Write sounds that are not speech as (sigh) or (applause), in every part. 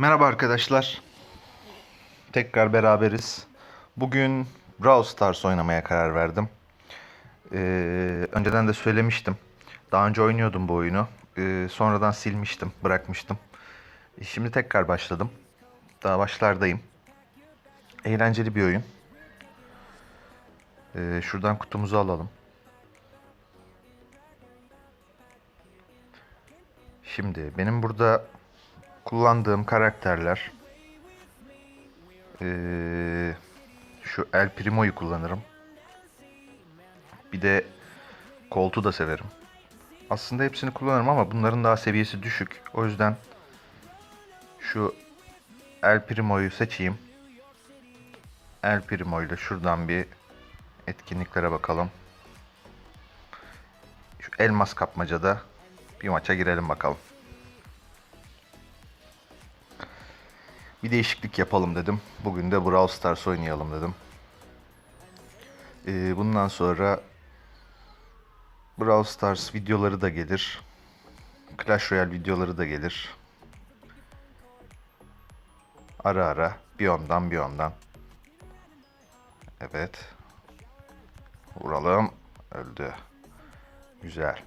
Merhaba arkadaşlar. Tekrar beraberiz. Bugün Brawl Stars oynamaya karar verdim. Ee, önceden de söylemiştim. Daha önce oynuyordum bu oyunu. Ee, sonradan silmiştim, bırakmıştım. E, Şimdi tekrar başladım. Daha başlardayım. Eğlenceli bir oyun. Ee, şuradan kutumuzu alalım. Şimdi benim burada kullandığım karakterler ee, şu El Primo'yu kullanırım. Bir de Colt'u da severim. Aslında hepsini kullanırım ama bunların daha seviyesi düşük. O yüzden şu El Primo'yu seçeyim. El Primo ile şuradan bir etkinliklere bakalım. Şu elmas kapmacada bir maça girelim bakalım. Bir değişiklik yapalım dedim. Bugün de Brawl Stars oynayalım dedim. Ee, bundan sonra Brawl Stars videoları da gelir. Clash Royale videoları da gelir. Ara ara bir ondan bir ondan. Evet. Vuralım. Öldü. Güzel.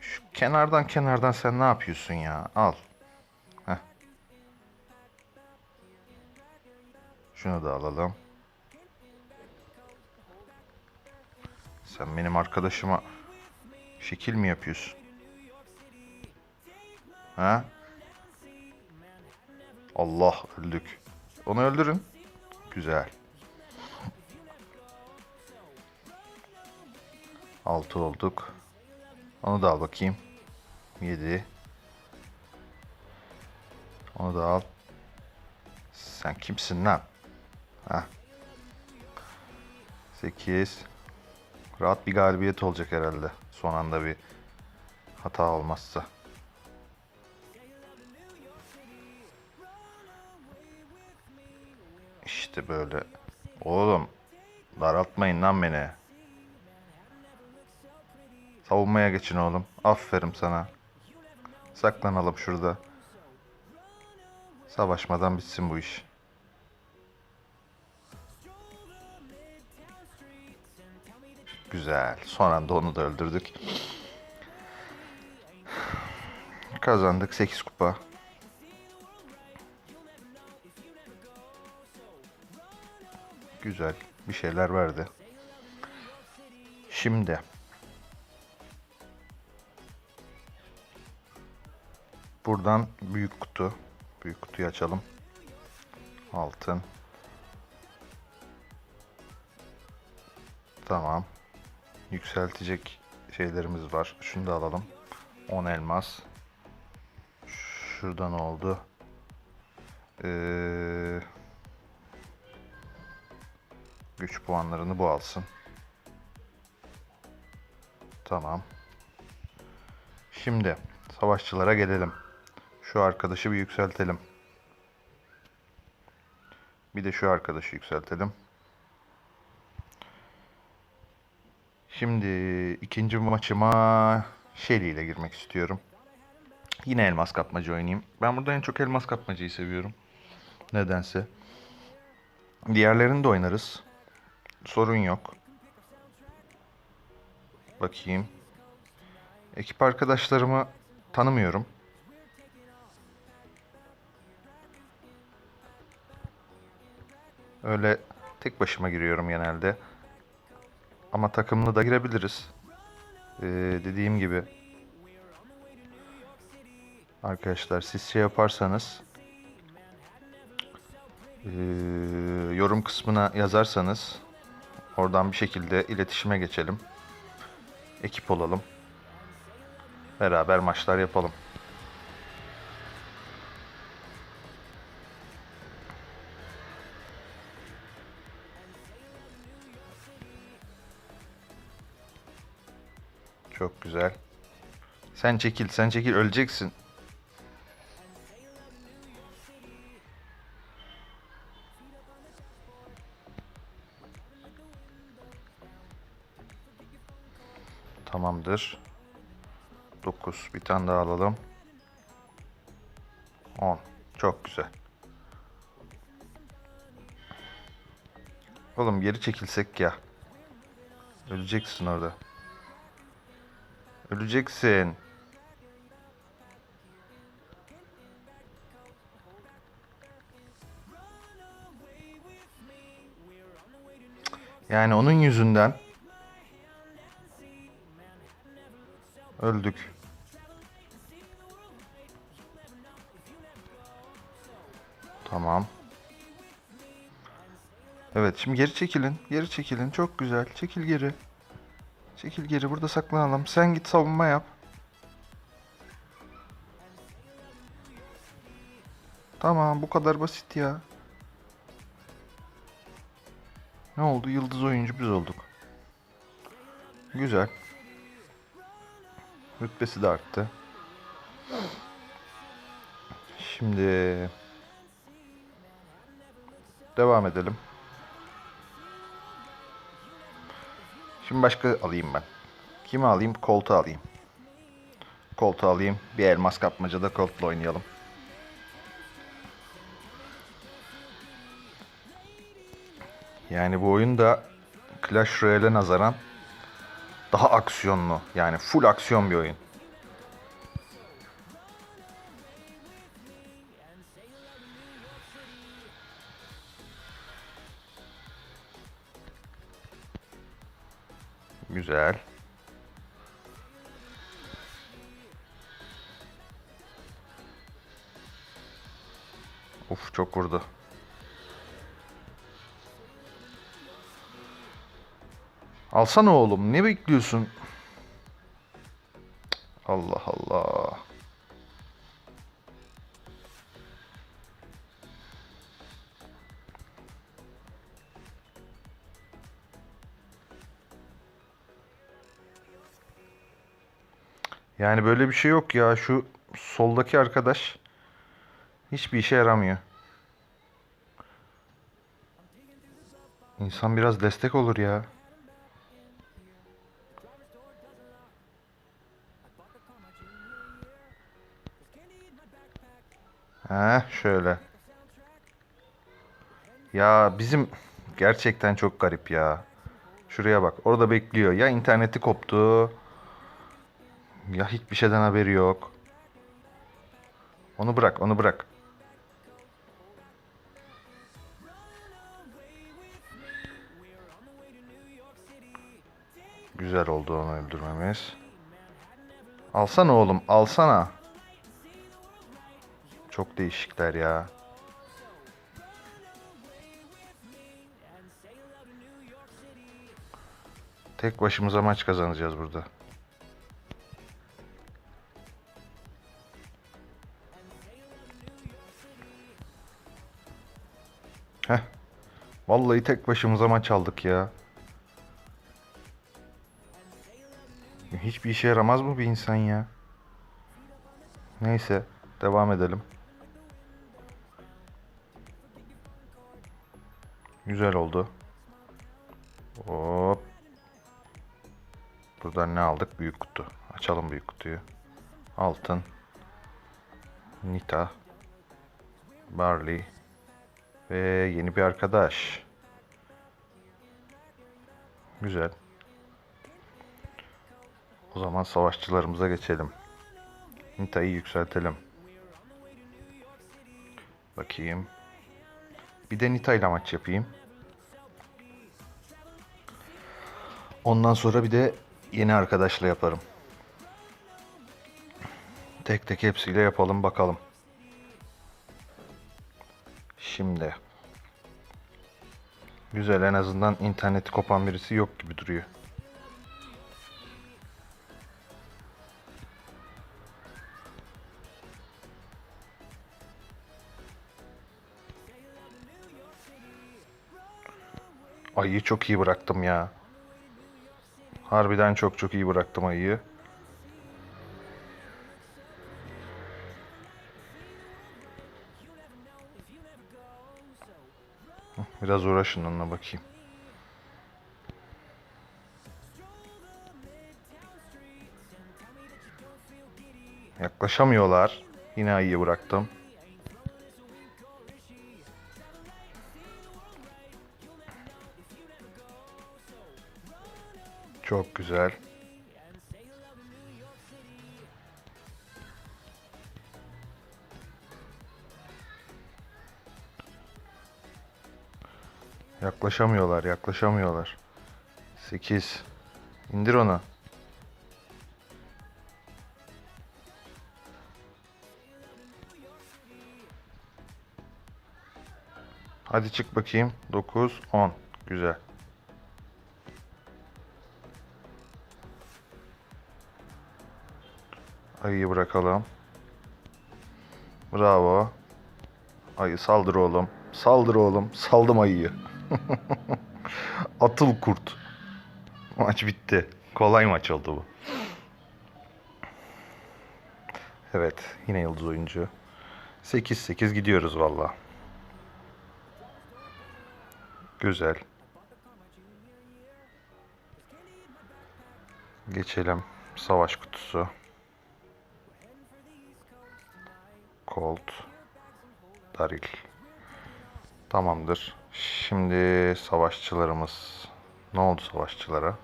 Şu kenardan kenardan sen ne yapıyorsun ya? Al. Şunu da alalım. Sen benim arkadaşıma şekil mi yapıyorsun? Ha? Allah öldük. Onu öldürün. Güzel. (laughs) 6 olduk. Onu da al bakayım. 7. Onu da al. Sen kimsin lan? Ha. 8. Rahat bir galibiyet olacak herhalde. Son anda bir hata olmazsa. İşte böyle. Oğlum daraltmayın lan beni. Savunmaya geçin oğlum. Aferin sana. Saklanalım şurada. Savaşmadan bitsin bu iş. Güzel. Son anda onu da öldürdük. Kazandık 8 kupa. Güzel. Bir şeyler verdi. Şimdi buradan büyük kutu. Büyük kutuyu açalım. Altın. Tamam. Yükseltecek şeylerimiz var. Şunu da alalım. 10 elmas. Şuradan oldu. Ee, güç puanlarını bu alsın. Tamam. Şimdi savaşçılara gelelim. Şu arkadaşı bir yükseltelim. Bir de şu arkadaşı yükseltelim. Şimdi ikinci maçıma Shelly ile girmek istiyorum. Yine elmas kapmaca oynayayım. Ben burada en çok elmas kapmacayı seviyorum. Nedense. Diğerlerini de oynarız. Sorun yok. Bakayım. Ekip arkadaşlarımı tanımıyorum. Öyle tek başıma giriyorum genelde. Ama takımlı da girebiliriz. Ee, dediğim gibi. Arkadaşlar siz şey yaparsanız ee, yorum kısmına yazarsanız oradan bir şekilde iletişime geçelim. Ekip olalım. Beraber maçlar yapalım. Çok güzel. Sen çekil, sen çekil öleceksin. Tamamdır. 9. Bir tane daha alalım. 10. Çok güzel. Oğlum geri çekilsek ya. Öleceksin orada. Öleceksin. Yani onun yüzünden öldük. Tamam. Evet şimdi geri çekilin. Geri çekilin. Çok güzel. Çekil geri. Çekil geri. Burada saklanalım. Sen git savunma yap. Tamam bu kadar basit ya. Ne oldu? Yıldız oyuncu biz olduk. Güzel. Rütbesi de arttı. Şimdi devam edelim. Şimdi başka alayım ben. Kimi alayım? Koltuğu alayım. Koltuğu alayım. Bir elmas kapmacada koltuğla oynayalım. Yani bu oyun da Clash Royale'e nazaran daha aksiyonlu. Yani full aksiyon bir oyun. Güzel. Uf çok vurdu. Alsana oğlum. Ne bekliyorsun? Böyle bir şey yok ya. Şu soldaki arkadaş hiçbir işe yaramıyor. İnsan biraz destek olur ya. Heh şöyle. Ya bizim gerçekten çok garip ya. Şuraya bak. Orada bekliyor. Ya interneti koptu. Ya hiçbir şeyden haberi yok. Onu bırak, onu bırak. Güzel oldu onu öldürmemiz. Alsana oğlum, alsana. Çok değişikler ya. Tek başımıza maç kazanacağız burada. Vallahi tek başımıza maç aldık ya. Hiçbir işe yaramaz mı bir insan ya? Neyse, devam edelim. Güzel oldu. Hop. Buradan ne aldık? Büyük kutu. Açalım büyük kutuyu. Altın. Nita. Barley. Ve yeni bir arkadaş. Güzel. O zaman savaşçılarımıza geçelim. Nita'yı yükseltelim. Bakayım. Bir de Nita ile maç yapayım. Ondan sonra bir de yeni arkadaşla yaparım. Tek tek hepsiyle yapalım bakalım. Şimdi. Güzel en azından interneti kopan birisi yok gibi duruyor. Ayıyı çok iyi bıraktım ya. Harbiden çok çok iyi bıraktım ayıyı. Biraz uğraşın onunla bakayım. Yaklaşamıyorlar. Yine ayıya bıraktım. Çok güzel. Yaklaşamıyorlar, yaklaşamıyorlar. 8. İndir onu. Hadi çık bakayım. 9, 10. Güzel. Ayıyı bırakalım. Bravo. Ayı saldır oğlum. Saldır oğlum. Saldım ayıyı. (laughs) Atıl kurt. Maç bitti. Kolay maç oldu bu. Evet. Yine yıldız oyuncu. 8-8 gidiyoruz valla. Güzel. Geçelim. Savaş kutusu. Colt. Daril. Tamamdır. Şimdi savaşçılarımız. Ne oldu savaşçılara?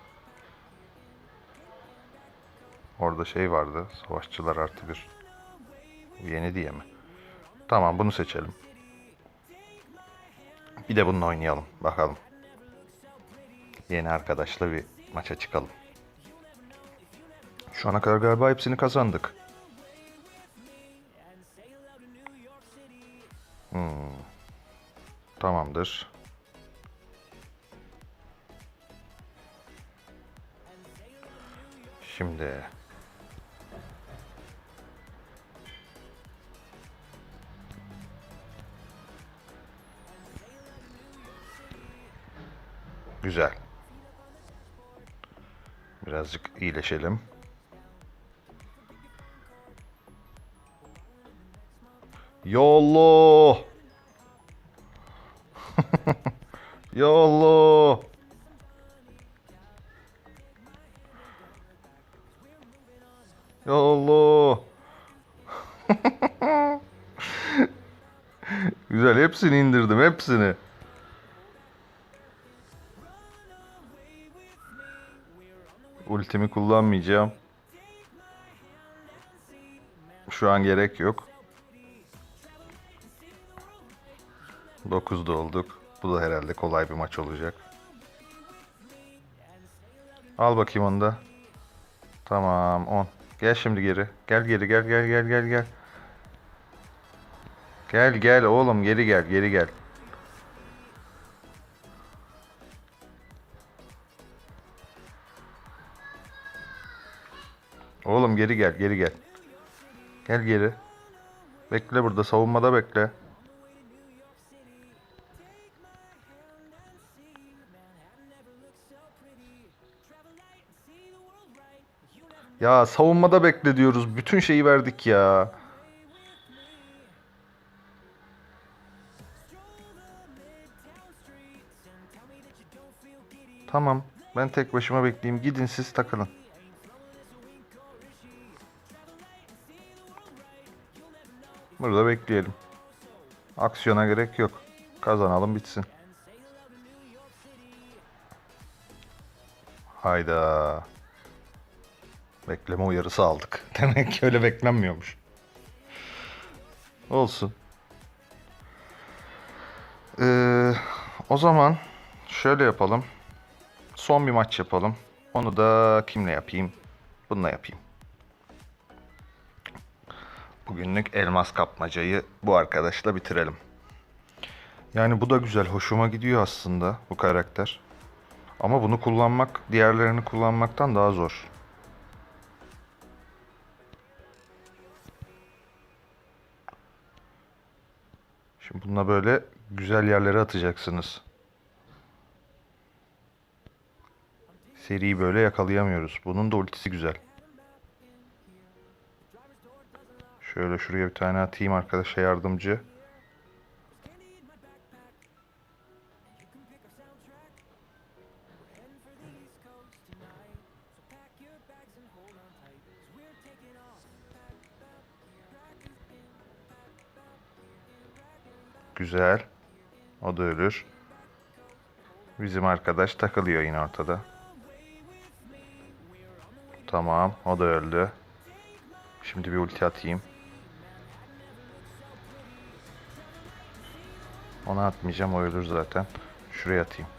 Orada şey vardı. Savaşçılar artı bir. Yeni diye mi? Tamam bunu seçelim. Bir de bununla oynayalım. Bakalım. Yeni arkadaşla bir maça çıkalım. Şu ana kadar galiba hepsini kazandık. Hmm. Tamamdır. Şimdi Güzel. Birazcık iyileşelim. Yollu. Yollu. (laughs) Güzel hepsini indirdim hepsini. Ultimi kullanmayacağım. Şu an gerek yok. 9'da olduk. Bu da herhalde kolay bir maç olacak. Al bakayım onu da. Tamam 10. Gel şimdi geri. Gel geri gel gel gel gel gel. Gel gel oğlum geri gel geri gel. Oğlum geri gel geri gel. Gel geri. Bekle burada savunmada bekle. Ya savunmada bekle diyoruz. Bütün şeyi verdik ya. Tamam. Ben tek başıma bekleyeyim. Gidin siz takılın. Burada bekleyelim. Aksiyona gerek yok. Kazanalım bitsin. Hayda. Bekleme uyarısı aldık. (laughs) Demek ki öyle beklenmiyormuş. Olsun. Ee, o zaman şöyle yapalım. Son bir maç yapalım. Onu da kimle yapayım? Bununla yapayım. Bugünlük elmas kapmacayı bu arkadaşla bitirelim. Yani bu da güzel. Hoşuma gidiyor aslında bu karakter. Ama bunu kullanmak diğerlerini kullanmaktan daha zor. Bununla böyle güzel yerlere atacaksınız. Seriyi böyle yakalayamıyoruz. Bunun da ultisi güzel. Şöyle şuraya bir tane atayım arkadaşa yardımcı. Güzel. O da ölür. Bizim arkadaş takılıyor yine ortada. Tamam. O da öldü. Şimdi bir ulti atayım. Ona atmayacağım. O ölür zaten. Şuraya atayım.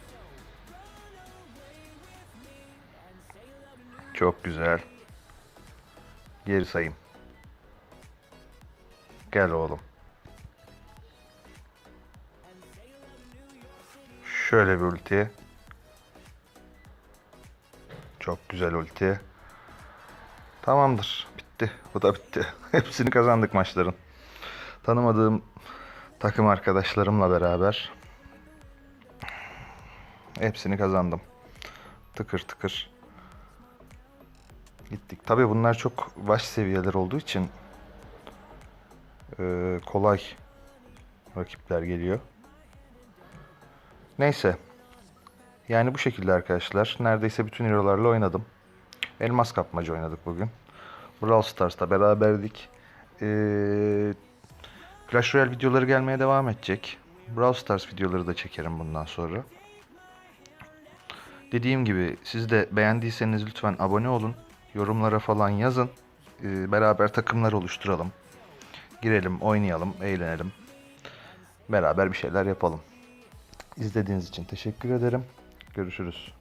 Çok güzel. Geri sayayım. Gel oğlum. Şöyle bir ulti. Çok güzel ulti. Tamamdır. Bitti. Bu da bitti. (laughs) Hepsini kazandık maçların. Tanımadığım takım arkadaşlarımla beraber hepsini kazandım. Tıkır tıkır gittik. Tabii bunlar çok baş seviyeler olduğu için eee, kolay rakipler geliyor. Neyse. Yani bu şekilde arkadaşlar. Neredeyse bütün hero'larla oynadım. Elmas kapmaca oynadık bugün. Brawl Stars'ta beraberdik. Ee, Clash Royale videoları gelmeye devam edecek. Brawl Stars videoları da çekerim bundan sonra. Dediğim gibi siz de beğendiyseniz lütfen abone olun. Yorumlara falan yazın. Ee, beraber takımlar oluşturalım. Girelim, oynayalım, eğlenelim. Beraber bir şeyler yapalım. İzlediğiniz için teşekkür ederim. Görüşürüz.